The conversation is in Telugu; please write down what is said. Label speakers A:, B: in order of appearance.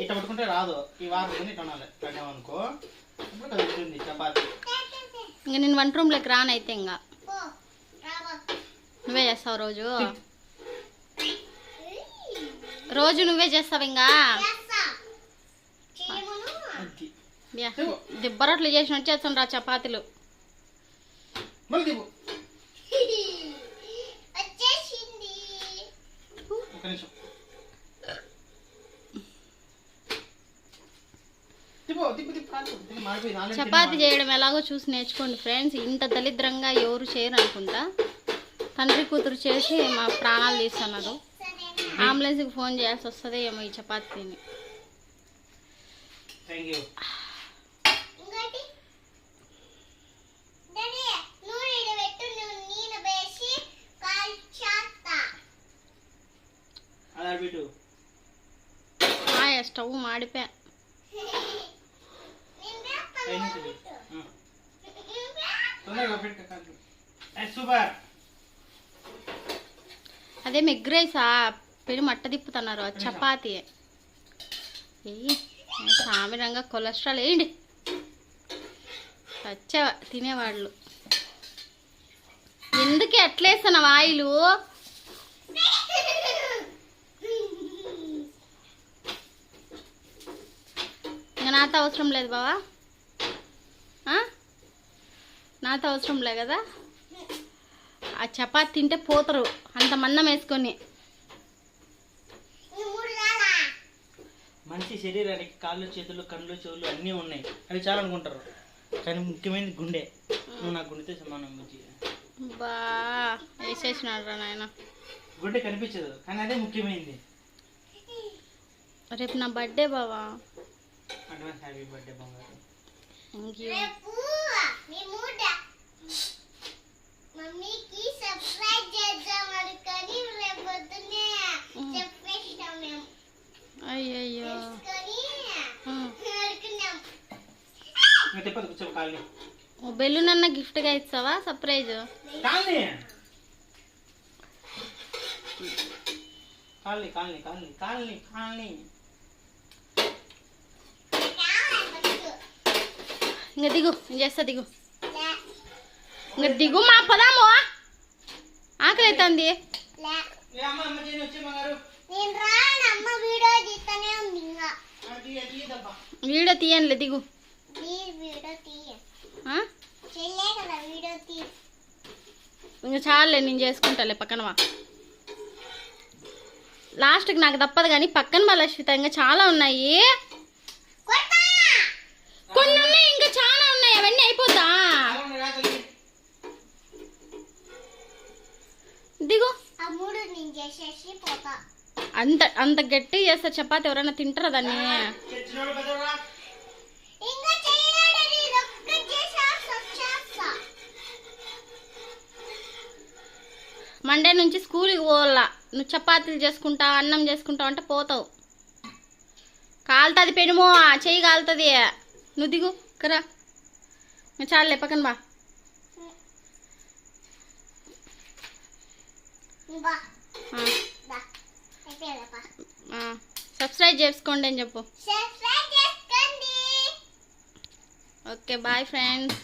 A: ఇట్లా పట్టుకుంటే రాదు. ఈ వారం కొని ఇట్లా అప్పుడు కలుగుతుంది చపాతి.
B: ఇంక నేను వంట రూమ్లోకి రానైతే ఇంకా. నువ్వే చేస్తావు రోజు? రోజు నువ్వే చేస్తావు ఇంకా? దిబ్బరొట్లు చేసినట్టు చేస్తుండ్రా చపాతీలు.
A: మళ్ళీ దిగు.
C: వచ్చేసింది.
A: ఒక నిమిషం.
B: చపాతి. చేయడం ఎలాగో చూసి నేర్చుకోండి ఫ్రెండ్స్. ఇంత దరిద్రంగా ఎవరు చేయరు అనుకుంటా. తండ్రి కూతురు చేసి మా ప్రాణాలు తీస్తున్నారు. అంబులెన్స్కి ఫోన్ చేయాల్సి వస్తుంది ఏమో ఈ చపాతి తిని.
A: థ్యాంక్ యూ సూపర్
B: అదే ఎగ్ రైసా పెరు మట్ట తిప్పుతున్నారు చపాతి. సామిరంగా కొలెస్ట్రాల్ వేయండి వచ్చే తినేవాళ్ళు. ఎందుకు ఎట్లేస్తున్నావు ఆయిలు? ఇంకా నాతో అవసరం లేదు బావా? ఆ? నాతో అవసరం లే కదా? ఆ చపాతి తింటే పోతారు అంత మన్నం వేసుకొని.
C: ఈ మూడు రాలా?
A: మనిషి శరీరానికి కాళ్ళు చేతులు కళ్ళు చెవులు అన్నీ ఉన్నాయి. అది చాలా అనుకుంటారు కానీ ముఖ్యమైనది గుండె. నువ్వు నా గుండెతో సమానం బుజ్జి.
B: బా వేసేసినాడు రా నాయన.
A: గుండె కనిపించదు కానీ అదే ముఖ్యమైనది.
B: రేపు నా బర్త్డే బావా?
A: అడ్వాన్స్ హ్యాపీ బర్త్డే బంగారు.
B: థ్యాంక్ యూ
C: మమ్మీకి సర్ప్రైజ్ చేద్దాం అనుకొని రేపు పొద్దున్నే చెప్పేసినాం మేము.
B: అయ్యయ్యో.
C: చేసుకొని
B: ఉమ్.
C: అనుకున్నాం
A: ఇంకా తిప్పదు కూర్చో కాళ్ళని
B: ఓ బెలూన్ గిఫ్ట్గా ఇస్తావా? సర్ప్రైజ్ ఇంకా దిగు చేస్తా దిగు. ఇంకా దిగు మా పదాము. ఆకలి అవుతుంది
C: వీడియో
B: తీయనులే దిగు.
C: ప్లీజ్ వీడియో తీయ
B: ఆ?
C: చెల్లే కదా వీడియో తీ
B: ఇంకా చాలులే నేను చేసుకుంటాలే పక్కన లాస్ట్కి నాకు తప్పదు కానీ పక్కన మా లక్ష్మిత ఇంకా చాలా ఉన్నాయి. దిగు. అంత అంత గట్టి చేస్తా చపాతి ఎవరైనా తింటారా దాన్ని? మండే నుంచి స్కూల్కి పోవాలా. నువ్వు చపాతీలు చేసుకుంటా అన్నం చేసుకుంటావు అంటే పోతావు. కాలుతుంది పెనుమో చెయ్యి కాలుతుంది. నువ్వు దిగు కరా చాలులే పక్కన బా
C: బా
B: ఆ,
C: దా అయిపోయాలప్పా
B: ఆ. సబ్స్క్రైబ్ చేసుకోండి అని చెప్పు. Okay bye friends.